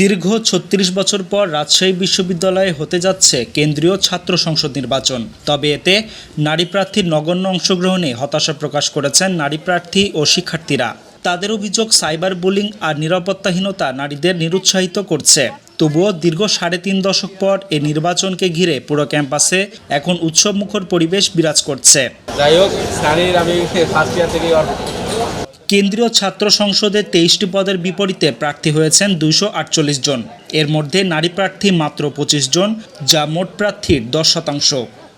দীর্ঘ ছত্রিশ বছর পর রাজশাহী বিশ্ববিদ্যালয়ে হতে যাচ্ছে কেন্দ্রীয় ছাত্র সংসদ নির্বাচন। তবে এতে নারী প্রার্থীর নগণ্য অংশগ্রহণে হতাশা প্রকাশ করেছেন নারী প্রার্থী ও শিক্ষার্থীরা। তাদের অভিযোগ সাইবার বুলিং আর নিরাপত্তাহীনতা নারীদের নিরুৎসাহিত করছে। তবুও দীর্ঘ সাড়ে তিন দশক পর এই নির্বাচনকে ঘিরে পুরো ক্যাম্পাসে এখন উৎসবমুখর পরিবেশ বিরাজ করছে। যাই হোক আমি ফার্স্ট ইয়ার থেকে কেন্দ্রীয় ছাত্র সংসদে তেইশটি পদের বিপরীতে প্রার্থী হয়েছেন দুইশো আটচল্লিশ জন। এর মধ্যে নারী প্রার্থী মাত্র পঁচিশ জন, যা মোট প্রার্থীর দশ শতাংশ।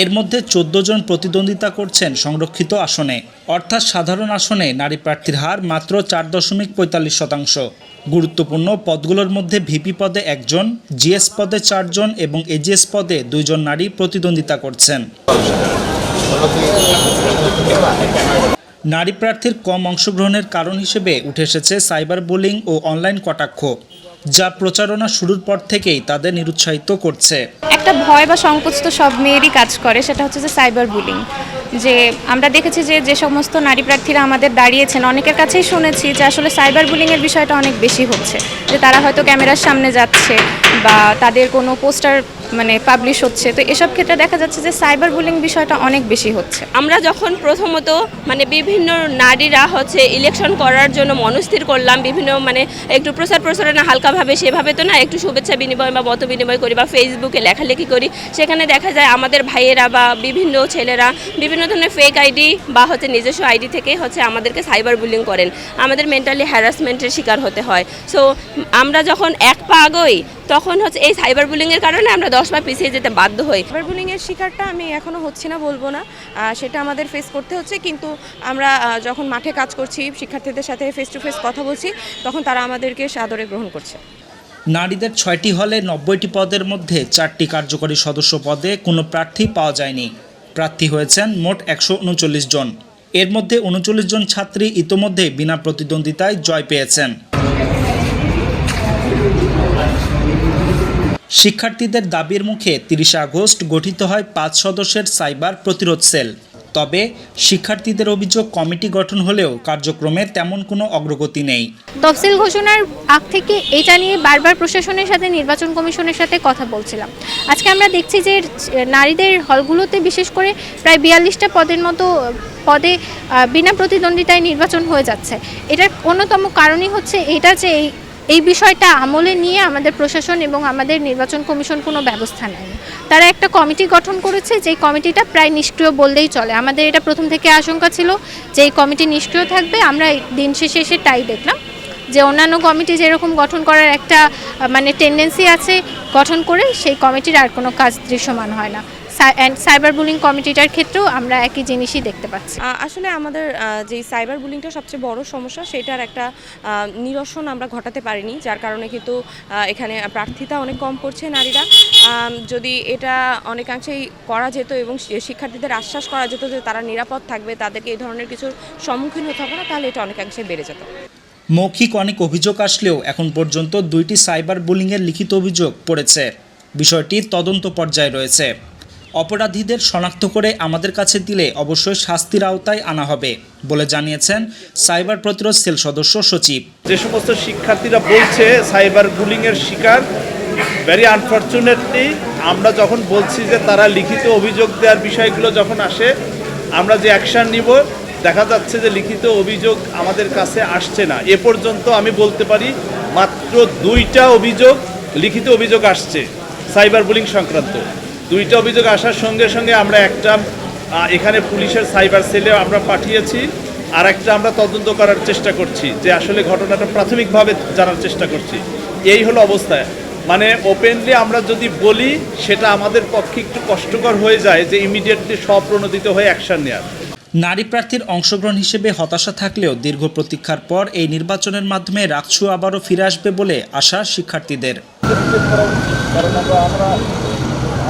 এর মধ্যে চোদ্দ জন প্রতিদ্বন্দ্বিতা করছেন সংরক্ষিত আসনে। অর্থাৎ সাধারণ আসনে নারী প্রার্থীর হার মাত্র চার দশমিক পঁয়তাল্লিশ শতাংশ। গুরুত্বপূর্ণ পদগুলোর মধ্যে ভিপি পদে একজন জিএস পদে চারজন এবং এজিএস পদে দুইজন নারী প্রতিদ্বন্দ্বিতা করছেন। নারী প্রার্থীর কম অংশগ্রহণের কারণ হিসেবে উঠে এসেছে সাইবার বুলিং ও অনলাইন কটাক্ষ, যা প্রচারণা শুরুর পর থেকেই তাদের নিরুৎসাহিত করছে। একটা ভয় বা সংকোচ তো সব মেয়েরই কাজ করে, সেটা হচ্ছে যে সাইবার বুলিং। যে আমরা দেখেছি যে যে সমস্ত নারী প্রার্থীরা আমাদের দাঁড়িয়েছেন, অনেকের কাছেই শুনেছি যে আসলে সাইবার বুলিংয়ের বিষয়টা অনেক বেশি হচ্ছে। যে তারা হয়তো ক্যামেরার সামনে যাচ্ছে বা তাদের কোনো পোস্টার মানে পাবলিশ হচ্ছে। তো এসব ক্ষেত্রে দেখা যাচ্ছে যে সাইবার বুলিং বিষয়টা অনেক বেশি হচ্ছে। আমরা যখন প্রথমত মানে বিভিন্ন নারীরা হচ্ছে ইলেকশন করার জন্য মনস্থির করলাম, বিভিন্ন মানে একটু প্রচার প্রচারণা হালকাভাবে, সেভাবে তো না একটু শুভেচ্ছা বিনিময় বা মত বিনিময় করি বা ফেসবুকে লেখালেখি করি। সেখানে দেখা যায় আমাদের ভাইয়েরা বা বিভিন্ন ছেলেরা বিভিন্ন ধরনের ফেক আইডি বা হচ্ছে নিজস্ব আইডি থেকে হচ্ছে আমাদেরকে সাইবার বুলিং করেন। আমাদের মেন্টালি হ্যারাসমেন্টের শিকার হতে হয়। সো আমরা যখন এক পা আগোই তখন হচ্ছে এই সাইবার বুলিংয়ের কারণে আমরা দশ পা পিছিয়ে যেতে বাধ্য হই। সাইবার বুলিংয়ের শিকারটা আমি এখনও হচ্ছি না বলব না। সেটা আমাদের ফেস করতে হচ্ছে। কিন্তু আমরা যখন মাঠে কাজ করছি শিক্ষার্থীদের সাথে ফেস টু ফেস কথা বলছি তখন তারা আমাদেরকে সাদরে গ্রহণ করছে। নারীদের ছয়টি হলে নব্বইটি পদের মধ্যে চারটি কার্যকরী সদস্য পদে কোনো প্রার্থী পাওয়া যায়নি। প্রার্থী হয়েছেন মোট একশো উনচল্লিশ জন। এর মধ্যে উনচল্লিশ জন ছাত্রী ইতোমধ্যে বিনা প্রতিদ্বন্দ্বিতায় জয় পেয়েছেন। শিক্ষার্থীদের দাবির মুখে তিরিশে আগস্ট গঠিত হয় পাঁচ সদস্যের সাইবার প্রতিরোধ সেল। তবে শিক্ষার্থীদের অভিযোগ কমিটি গঠন হলেও কার্যক্রমে তেমন কোনো অগ্রগতি নেই। তফসিল ঘোষণার আগ থেকে এটা নিয়ে বারবার প্রশাসনের সাথে, নির্বাচন কমিশনের সাথে কথা বলছিলাম। আজকে আমরা দেখছি যে, নারীদের হলগুলোতে বিশেষ করে প্রায় বিয়াল্লিশটা পদের মতো, পদে বিনা প্রতিদ্বন্দ্বিতায় নির্বাচন হয়ে যাচ্ছে। এটার অন্যতম কারণই হচ্ছে এটা যে এই এই বিষয়টা আমলে নিয়ে আমাদের প্রশাসন এবং আমাদের নির্বাচন কমিশন কোনো ব্যবস্থা নেয়নি। তারা একটা কমিটি গঠন করেছে, যেই কমিটিটা প্রায় নিষ্ক্রিয় বললেই চলে। আমাদের এটা প্রথম থেকে আশঙ্কা ছিল যে এই কমিটি নিষ্ক্রিয় থাকবে। আমরা দিন শেষে এসে তাই দেখলাম যে অন্যান্য কমিটি যেরকম গঠন করার একটা মানে টেন্ডেন্সি আছে গঠন করে, সেই কমিটির আর কোনো কাজ দৃশ্যমান হয় না। সাইবার বুলিং কমিটিটার ক্ষেত্রেও আমরা একই জিনিসই দেখতে পাচ্ছি। আসলে আমাদের যে সাইবার বুলিংটা সবচেয়ে বড় সমস্যা সেটার একটা নিরসন আমরা ঘটাতে পারিনি যার কারণে কিন্তু এখানে প্রার্থিতা অনেক কম করছে নারীরা। যদি এটা অনেকাংশেই করা যেত এবং শিক্ষার্থীদের আশ্বাস করা যেত যে তারা নিরাপদ থাকবে তাদেরকে এই ধরনের কিছুর সম্মুখীন হতে হবে না তাহলে এটা অনেকাংশে বেড়ে যেত। মৌখিক অনেক অভিযোগ আসলেও এখন পর্যন্ত দুইটি সাইবার বুলিংয়ের লিখিত অভিযোগ পড়েছে। বিষয়টি তদন্ত পর্যায়ে রয়েছে। অপরাধীদের শনাক্ত করে আমাদের কাছে দিলে অবশ্যই শাস্তির আওতায় আনা হবে বলে জানিয়েছেন সাইবার প্রতিরোধ সেল সদস্য সচিব। যে সমস্ত শিক্ষার্থীরা বলছে সাইবার বুলিংয়ের শিকার ভেরি আনফর্চুনেটলি আমরা যখন বলছি যে তারা লিখিত অভিযোগ দেওয়ার বিষয়গুলো যখন আসে, আমরা যে অ্যাকশান নিব, দেখা যাচ্ছে যে লিখিত অভিযোগ আমাদের কাছে আসছে না। এ পর্যন্ত আমি বলতে পারি মাত্র দুইটা অভিযোগ, লিখিত অভিযোগ আসছে সাইবার বুলিং সংক্রান্ত। দুইটা অভিযোগ আসার সঙ্গে সঙ্গে আমরা একটা এখানে পুলিশের সাইবার সেলে আমরা পাঠিয়েছি আর একটা আমরা তদন্ত করার চেষ্টা করছি, যে আসলে ঘটনাটা প্রাথমিকভাবে জানার চেষ্টা করছি। এই হলো অবস্থা। মানে ওপেনলি আমরা যদি বলি, সেটা আমাদের পক্ষে একটু কষ্টকর হয়ে যায় যে ইমিডিয়েটলি স্বপ্রণোদিত হয়ে অ্যাকশন নেওয়ার নারী প্রার্থীর অংশগ্রহণ হিসেবে হতাশা থাকলেও দীর্ঘ প্রতীক্ষার পর এই নির্বাচনের মাধ্যমে রাকছু আবারও ফিরে আসবে বলে আশা শিক্ষার্থীদের।